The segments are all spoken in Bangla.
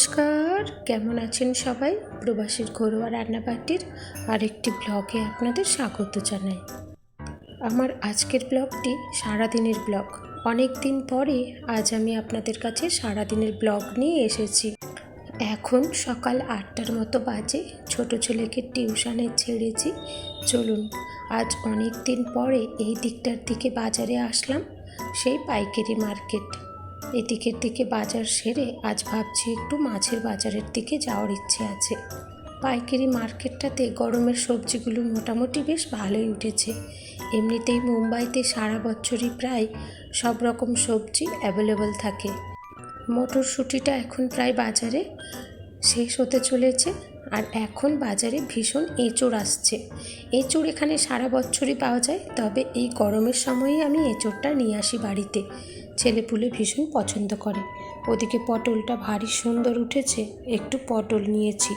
নমস্কার, কেমন আছেন সবাই? প্রবাসীর ঘরোয়া রান্নাবাটির আরেকটি ব্লগে আপনাদের স্বাগত জানাই। আমার আজকের ব্লগটি সারাদিনের ব্লগ। অনেক দিন পরে আজ আমি আপনাদের কাছে সারাদিনের ব্লগ নিয়ে এসেছি। এখন সকাল আটটার মতো বাজে, ছোট ছেলেকে টিউশনে ছেড়েছি। চলুন, আজ অনেক দিন পরে এই দিকটার দিকে বাজারে আসলাম, সেই পাইকারি মার্কেট। এদিকের দিকে বাজার সেরে আজ ভাবছি একটু মাছের বাজারের দিকে যাওয়ার ইচ্ছে আছে। পাইকারি মার্কেটটাতে গরমের সবজিগুলো মোটামুটি বেশ ভালোই উঠেছে। এমনিতেই মুম্বাইতে সারা বছরই প্রায় সব রকম সবজি অ্যাভেলেবল থাকে। মটরশুঁটিটা এখন প্রায় বাজারে শেষ হতে চলেছে আর এখন বাজারে ভীষণ এঁচড় আসছে। এঁচড় এখানে সারা বছরই পাওয়া যায়, তবে এই গরমের সময়েই আমি এঁচড়টা নিয়ে আসি বাড়িতে। ছেলেপুলে ভীষণ পছন্দ করে। ওদিকে পটলটা ভারী সুন্দর উঠেছে, একটু পটল নিয়েছি।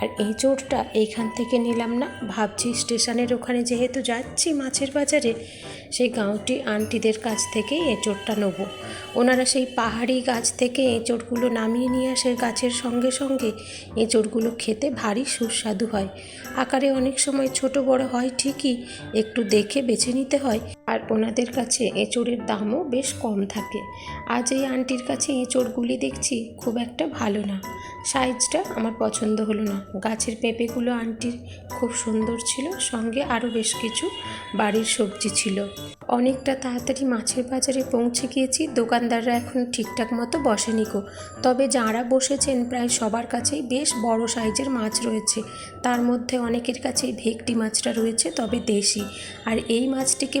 আর এঁচড়টা এইখান থেকে নিলাম না, ভাবছি স্টেশনের ওখানে যেহেতু যাচ্ছি মাছের বাজারে, সেই গাঁওটি আন্টিদের কাছ থেকে এঁচড়টা নেব। ওনারা সেই পাহাড়ি গাছ থেকে এঁচড়গুলো নামিয়ে নিয়ে আসে, গাছের সঙ্গে সঙ্গে এঁচড়গুলো খেতে ভারী সুস্বাদু হয়। আকারে অনেক সময় ছোট বড় হয় ঠিকই, একটু দেখে বেছে নিতে হয়। আর ওনাদের কাছে এঁচড়ের দামও বেশ কম থাকে। আজ এই আন্টির কাছে এঁচড়গুলি দেখছি খুব একটা ভালো না। সাইজটা আমার পছন্দ হলো না। গাছের পেঁপেগুলো আন্টির খুব সুন্দর ছিল, সঙ্গে আরও বেশ কিছু বাড়ির সবজি ছিল। অনেকটা তাড়াতাড়ি মাছের বাজারে পৌঁছে গিয়েছি, দোকানদাররা এখন ঠিকঠাক মতো বসেনি গো। তবে যাঁরা বসেছেন, প্রায় সবার কাছেই বেশ বড় সাইজের মাছ রয়েছে। তার মধ্যে অনেকের কাছেই ভেকটি মাছটা রয়েছে, তবে দেশি। আর এই মাছটিকে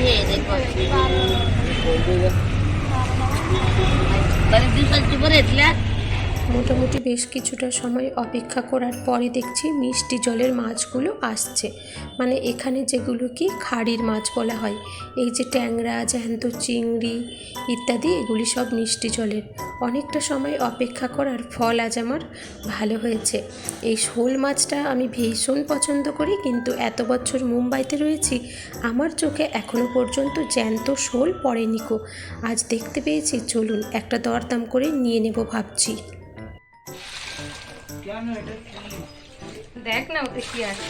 हे देखो बरेच दिवसांची येतल्या মোটামুটি বেশ কিছুটা সময় অপেক্ষা করার পরে দেখছি মিষ্টি জলের মাছগুলো আসছে। মানে এখানে যেগুলো কি খাড়ির মাছ বলা হয়। এই যে ট্যাংরা, জ্যান্ত চিংড়ি ইত্যাদি, এগুলি সব মিষ্টি জলের। অনেকটা সময় অপেক্ষা করার ফল আজ আমার ভালো হয়েছে। এই শোল মাছটা আমি ভীষণ পছন্দ করি, কিন্তু এত বছর মুম্বাইতে রয়েছি, আমার চোখে এখনও পর্যন্ত জ্যান্ত শোল পড়েনি কো আজ দেখতে পেয়েছি, চলুন একটা দরদাম করে নিয়ে নেব ভাবছি। দেখ না ওতে কি আছে।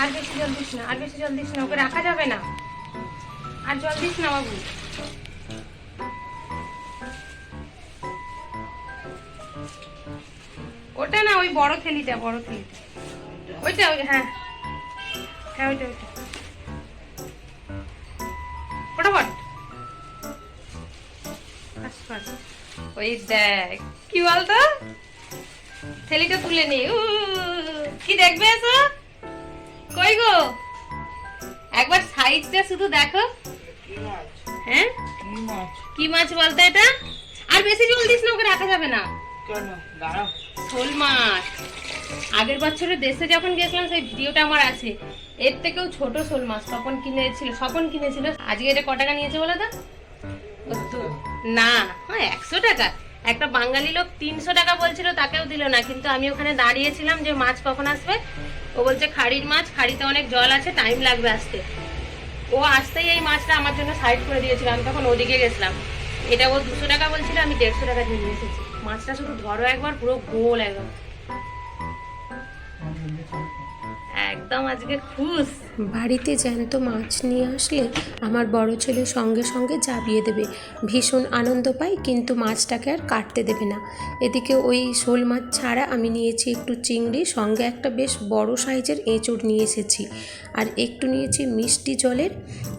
আর বেশি জল দিস না, আর বেশি জল দিস না, ওকে রাখা যাবে না। আর জল দিস না বাবু। ওটা না ওই বড় থেলিটা বড় থেলিটা। ওইটা, ওই হ্যাঁ। হ্যাঁ ওইটা ওইটা। ফটাফট ফাস্ট ফাস্ট ওই দেখ। কি বলতো? ছেলেটা তুলে নে। উ, কি দেখবে এসো? কই গো? একবার সাইজটা শুধু দেখো। হ্যাঁ? কি মাছ বলতো এটা? আর বেশি জল দিস না ওকে রাখা যাবে না। শোল মাছ। আগের বছরে দেশে যখন গেছিলাম সেই ভিডিওটা আমার আছে। এর থেকেও ছোট শোল মাছ তখন কিনেছিল স্বপন কিনেছিল। আজকে এটা ক টাকা নিয়েছে বলো তো। না হ্যাঁ একশো টাকা। একটা বাঙালি লোক তিনশো টাকা বলছিল, তাকেও দিল না। কিন্তু আমি ওখানে দাঁড়িয়েছিলাম যে মাছ কখন আসবে। ও বলছে, খাড়ির মাছ, খাড়িতে অনেক জল আছে টাইম লাগবে আসতে। ও আসতেই এই মাছটা আমার জন্য সাইড করে দিয়েছিল। আমি তখন ওদিকে গেছিলাম। এটা ও দুশো টাকা বলছিল, আমি দেড়শো টাকা দিয়ে নিয়ে এসেছি। মাছটা শুধু ধরো একবার, পুরো গোল একদম। একদম আজকে খুশ। বাড়িতে জ্যান্ত মাছ নিয়ে আসলে আমার বড় ছেলে সঙ্গে সঙ্গে জাবিয়ে দেবে। ভীষণ আনন্দ পাই কিন্তু মাছটাকে আর কাটতে দেবে না। এদিকে ওই শোল মাছ ছাড়া আমি নিয়েছি একটু চিংড়ি, সঙ্গে একটা বেশ বড় সাইজের এঁচড় নিয়ে এসেছি। আর একটু নিয়েছি মিষ্টি জলের,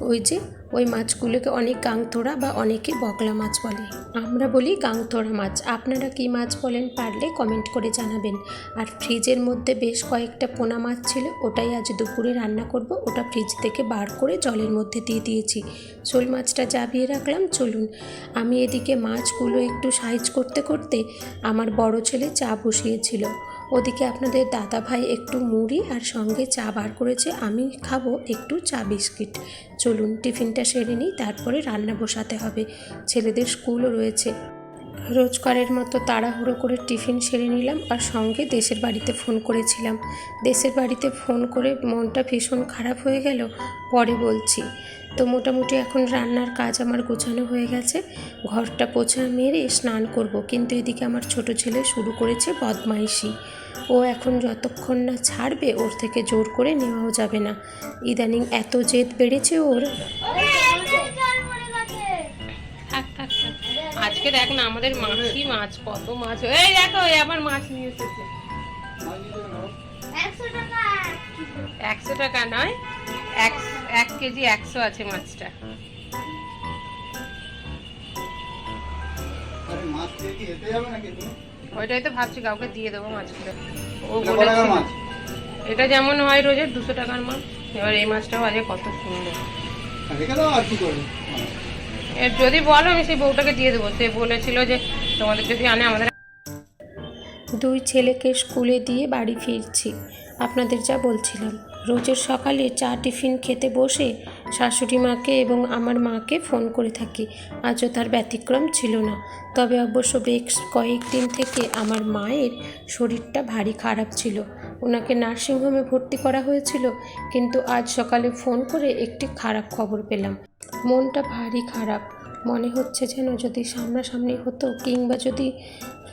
ওই যে ওই মাছগুলোকে অনেক গাংতোড়া বা অনেকে বগলা মাছ বলে। আমরা বলি গাংতোড়া মাছ। আপনারা কি মাছ বলেন পারলে কমেন্ট করে জানাবেন। আর ফ্রিজের মধ্যে বেশ কয়েকটা পোনা মাছ ছিল, ওটাই আজ দুপুরে রান্না করব। ওটা ফ্রিজ থেকে বার করে জলের মধ্যে দিয়ে দিয়েছি। শোল মাছটা জাবিয়ে রাখলাম, চলুন। আমি এদিকে মাছগুলো একটু সাইজ করতে করতে আমার বড় ছেলে চা বসিয়েছিল। ওদিকে আপনাদের দাদা ভাই একটু মুড়ি আর সঙ্গে চা বার করেছে, আমি খাব একটু চা বিস্কিট। চলুন, টিফিনটা সেরে নিই, তারপরে রান্না বসাতে হবে। ছেলেদের স্কুলও রয়েছে। রোজকারের মতো তাড়াহুড়ো করে টিফিন সেরে নিলাম আর সঙ্গে দেশের বাড়িতে ফোন করেছিলাম। দেশের বাড়িতে ফোন করে মনটা ভীষণ খারাপ হয়ে গেল, পরে বলছি, তো মোটামুটি এখন রান্নার কাজ আমার গোছানো হয়ে গেছে, ঘরটা পোছা মেরে স্নান করব। কিন্তু এদিকে আমার ছোট ছেলে শুরু করেছে বদমাইশি। ও এখন যতক্ষণ না ছাড়বে ওর থেকে জোর করে নেওয়াও যাবে না। ইদানিং এত জেদ বেড়েছে ওর। আজকে দেখ না আমাদের মাছই মাছ কত মাছ এই দেখো এই আবার মাছ নিয়ে এসেছে। একশো টাকা নয় এক এক কেজি একশো আছে মাছটা। মাছ দিয়ে কি হেঁটে যাবে নাকি তুমি? ওইটাই তো ভাবছি কাউকে দিয়ে দেবো মাছগুলো ও মাছ? এটা যেমন হয় রোজের দুশো টাকার মাছ এবার এই মাছটাও আজকে কত সুন্দর। যদি বলো আমি সেই বউটাকে দিয়ে দেবো। সে বলেছিল যে তোমাদের যদি আনে আমাদের দুই ছেলেকে স্কুলে দিয়ে বাড়ি ফিরছি। আপনাদের যা বলছিলাম রোজের সকালে চা টিফিন খেতে বসে শাশুড়ি মাকে এবং আমার মাকে ফোন করে থাকি। আজও তার ব্যতিক্রম ছিল না। তবে অবশ্য বেশ কয়েকদিন থেকে আমার মায়ের শরীরটা ভারী খারাপ ছিল। ওনাকে নার্সিংহোমে ভর্তি করা হয়েছিল, কিন্তু আজ সকালে ফোন করে একটি খারাপ খবর পেলাম। মনটা ভারী খারাপ। মনে হচ্ছে যেন যদি সামনাসামনি হতো কিংবা যদি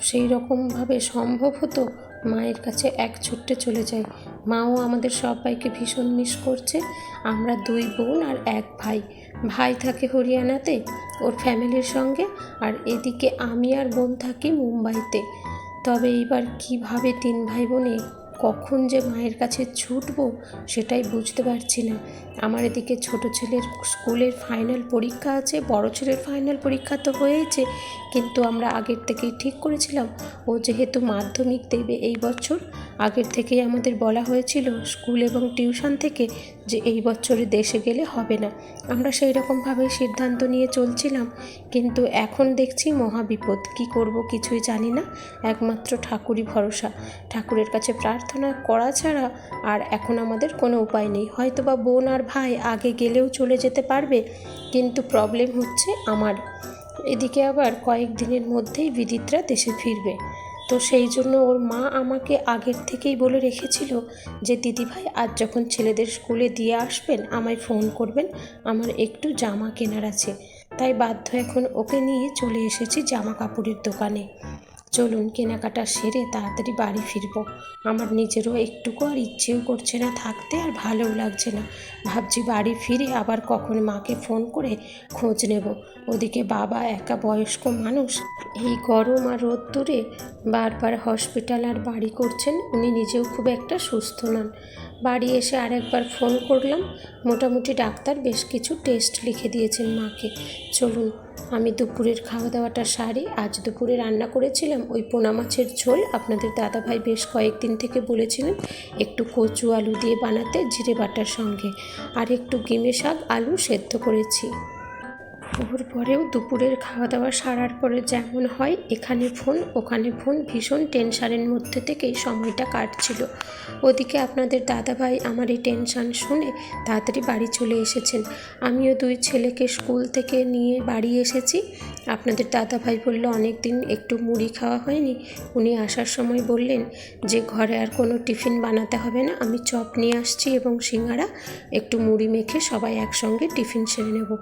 সেই রকমভাবে সম্ভব হতো মায়ের কাছে এক ছুট্টে চলে যাই। মাও আমাদের সবাইকে ভীষণ মিস করছে। আমরা দুই বোন আর এক ভাই। ভাই থাকে হরিয়ানাতে, ওর ফ্যামিলির সঙ্গে, আর এদিকে আমি আর বোন থাকি মুম্বাইতে। তবে এইবার কীভাবে তিন ভাই বোনে কখন যে মায়ের কাছে ছুটবো সেটাই বুঝতে পারছি না। আমার এদিকে ছোট ছেলের স্কুলের ফাইনাল পরীক্ষা আছে, বড় ছেলের ফাইনাল পরীক্ষা তো হয়েছে, কিন্তু আমরা আগের থেকেই ঠিক করেছিলাম। ও যেহেতু মাধ্যমিক দেবে এই বছর আগের থেকেই আমাদের বলা হয়েছিল স্কুল এবং টিউশন থেকে যে এই বছরে দেশে গেলে হবে না। আমরা সেই রকমভাবেই সিদ্ধান্ত নিয়ে চলছিলাম, কিন্তু এখন দেখছি মহাবিপদ। কি করব কিছুই জানি না। একমাত্র ঠাকুরই ভরসা। ঠাকুরের কাছে প্রার্থনা করা ছাড়া আর এখন আমাদের কোনো উপায় নেই। হয়তো বা বোন আর ভাই আগে গেলেও চলে যেতে পারবে, কিন্তু প্রবলেম হচ্ছে আমার। এদিকে আবার কয়েকদিনের মধ্যেই বিদিতরা দেশে ফিরবে। তো সেই জন্য ওর মা আমাকে আগের থেকেই বলে রেখেছিল যে, দিদিভাই, আজ যখন ছেলেদের স্কুলে দিয়ে আসবেন, আমায় ফোন করবেন। আমার একটু জামা কেনার আছে। তাই বাধ্য এখন ওকে নিয়ে চলে এসেছি জামা কাপড়ের দোকানে। চলুন কেনাকাটা সেরে তাড়াতাড়ি বাড়ি ফিরবো। আমার নিজেরও একটুকু আর ইচ্ছেও করছে না থাকতে আর ভালোও লাগছে না। ভাবছি বাড়ি ফিরে আবার কখন মাকে ফোন করে খোঁজ নেব। ওদিকে বাবা একা বয়স্ক মানুষ, এই গরম আর রোদ্দুরে বারবার হসপিটাল আর বাড়ি করছেন, উনি নিজেও খুব একটা সুস্থ নন। বাড়ি এসে আরেকবার ফোন করলাম, মোটামুটি ডাক্তার বেশ কিছু টেস্ট লিখে দিয়েছেন মাকে। চলুন আমি দুপুরের খাওয়া দাওয়াটা সারি, আজ দুপুরে রান্না করেছিলাম ওই পোনা মাছের ঝোল। আপনাদের দাদাভাই বেশ কয়েকদিন থেকে বলেছিলেন একটু কচু আলু দিয়ে বানাতে, জিরে বাটার সঙ্গে। আর একটু গিমে শাক আলু সেদ্ধ করেছি। ওর পরেও দুপুরের খাওয়া দাওয়া সারার পরে যেমন হয়, এখানে ফোন, ওখানে ফোন ভীষণ টেনশানের মধ্যে থেকেই সময়টা কাটছিল। ওদিকে আপনাদের দাদাভাই আমার এই টেনশান শুনে তাড়াতাড়ি বাড়ি চলে এসেছেন। আমিও দুই ছেলেকে স্কুল থেকে নিয়ে বাড়ি এসেছি। আপনাদের দাদাভাই বলল অনেক দিন একটু মুড়ি খাওয়া হয়নি। উনি আসার সময় বললেন, যে ঘরে আর কোনো টিফিন বানাতে হবে না। আমি চপ নিয়ে আসছি এবং সিঙ্গারা, একটু মুড়ি মেখে সবাই একসঙ্গে টিফিন সেরে নেব।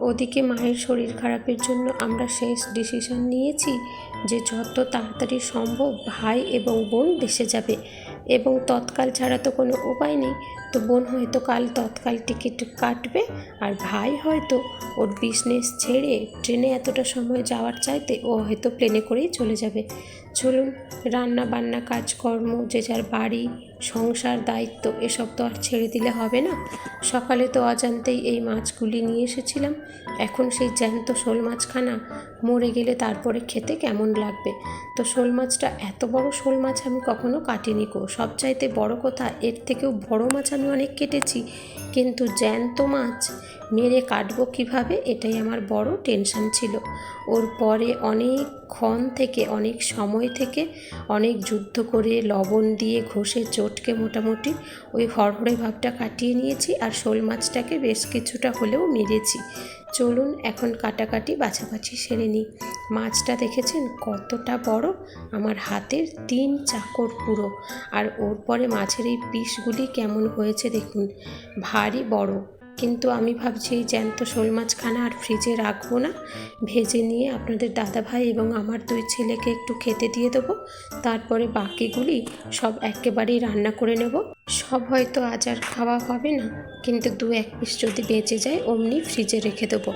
ওদিকে মায়ের শরীর খারাপের জন্য আমরা শেষ ডিসিশন নিয়েছি যে যত তাড়াতাড়ি সম্ভব ভাই এবং বোন দেশে যাবে। এবং তৎকাল ছাড়া তো কোনো উপায় নেই। তো বোন হয়তো কাল তৎকাল টিকিট কাটবে আর ভাই হয়তো ওর বিজনেস ছেড়ে ট্রেনে এতটা সময় যাওয়ার চাইতে ও হয়তো প্লেনে করেই চলে যাবে। চলুন রান্না বান্না কাজকর্ম, যে যার বাড়ি সংসার, দায়িত্ব, এসব তো আর ছেড়ে দিলে হবে না। সকালে তো অজান্তেই এই মাছগুলি নিয়ে এসেছিলাম। এখন সেই জ্যান্ত শোল মাছখানা, মরে গেলে তারপরে খেতে কেমন লাগবে? তো শোল মাছটা, এত বড় শোল মাছ আমি কখনো কাটিনি কো সবচাইতে বড় কথা, এর থেকেও বড় মাছ আমি অনেক কেটেছি। কিন্তু জ্যান্ত মাছ মেরে কাটবো কীভাবে? এটাই আমার বড় টেনশন ছিল। ওর পরে অনেকক্ষণ থেকে, অনেক সময় থেকে অনেক যুদ্ধ করে লবণ দিয়ে ঘষে চটকে মোটামুটি ওই হরহরে ভাবটা কাটিয়ে নিয়েছি আর শোল মাছটাকে বেশ কিছুটা হলেও মেরেছি। চলুন এখন কাটাকাটি বাছাবাছি সেরে নিই। মাছটা দেখেছেন কতটা বড়? আমার হাতের তিন চাকর পুরো। আর ওর পরে মাছের এই পিসগুলি কেমন হয়েছে দেখুন। ভারী বড়। কিন্তু আমি ভাবছি জ্যান্ত শোল মাছখানা আর ফ্রিজে রাখব না। ভেজে নিয়ে আপনাদের দাদা ভাই এবং আমার দুই ছেলেকে একটু খেতে দিয়ে দেবো। তারপরে বাকিগুলি সব একেবারেই রান্না করে নেব। সব হয়তো আজ আর খাওয়া হবে না, কিন্তু দু এক পিস যদি বেঁচে যায়, অমনি ফ্রিজে রেখে দেবো।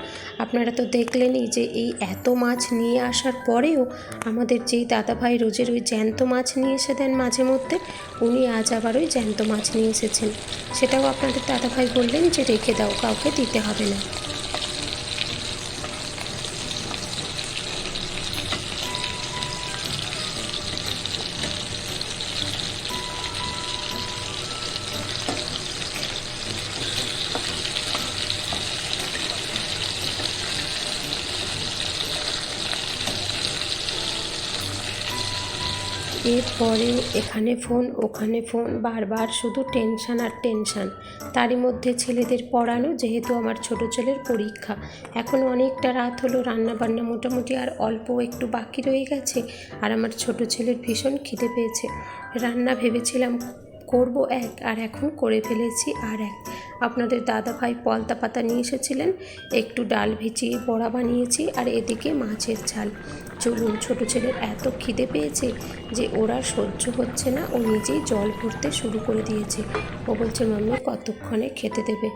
আপনারা তো দেখলেনই যে এই এত মাছ নিয়ে আসার পরেও আমাদের যেই দাদাভাই রোজের ওই জ্যান্ত মাছ নিয়ে এসে দেন মাঝে মধ্যে, উনি আজ আবার ওই জ্যান্ত মাছ নিয়ে এসেছেন। সেটাও আপনাদের দাদাভাই বললেন যে রেখে দাও, কাউকে দিতে হবে না। এরপরে এখানে ফোন, ওখানে ফোন, বারবার শুধু টেনশান আর টেনশান। তারই মধ্যে ছেলেদের পড়ানো যেহেতু আমার ছোট ছেলের পরীক্ষা। এখন অনেকটা রাত হলো রান্না বান্না মোটামুটি আর অল্প একটু বাকি রয়ে গেছে আর আমার ছোট ছেলের ভীষণ খিদে পেয়েছে। রান্না ভেবেছিলাম করব এক আর এখন করে ফেলেছি আর এক। আপনাদের দাদা ভাই পলতা পাতা নিয়ে এসেছিলেন, একটু ডাল ভিজিয়ে বড়া বানিয়েছি আর এদিকে মাছের ঝাল। চলুন, ছোট ছেলের এত খিদে পেয়েছে যে ওরা সহ্য হচ্ছে না। ও নিজেই জল ভরতে শুরু করে দিয়েছে। ও বলছে, মাম্মি, কতক্ষণে খেতে দেবে?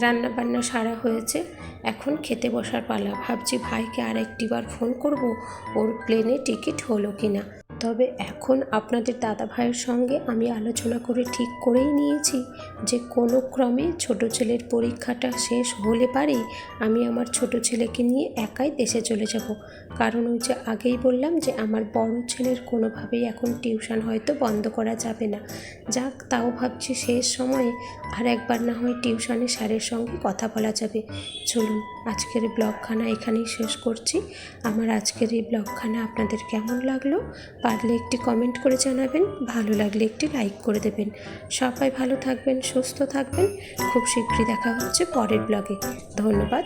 রান্না বান্না সারা হয়েছে। এখন খেতে বসার পালা। ভাবছি, ভাইকে আর একটিবার ফোন করব? ওর প্লেনে টিকিট হলো কি না তবে এখন আপনাদের দাদা ভাইয়ের সঙ্গে আমি আলোচনা করে ঠিক করেই নিয়েছি যে কোনো ক্রমে ছোট ছেলের পরীক্ষাটা শেষ হলে পারে আমি আমার ছোট ছেলেকে নিয়ে একাই দেশে চলে যাব। কারণ ওই যে আগেই বললাম যে আমার বড় ছেলের কোনোভাবেই এখন টিউশন হয়তো বন্ধ করা যাবে না। যাক, তাও ভাবছি শেষ সময়ে আর একবার না হয় টিউশনে স্যারের সঙ্গে কথা বলা যাবে। চলুন, আজকের ব্লগখানা এখানেই শেষ করছি। আমার আজকের এই ব্লগখানা আপনাদের কেমন লাগল? পারলে একটি কমেন্ট করে জানাবেন, ভালো লাগলে একটি লাইক করে দেবেন। সবাই ভালো থাকবেন, সুস্থ থাকবেন। খুব শীঘ্রই দেখা হচ্ছে পরের ব্লগে ধন্যবাদ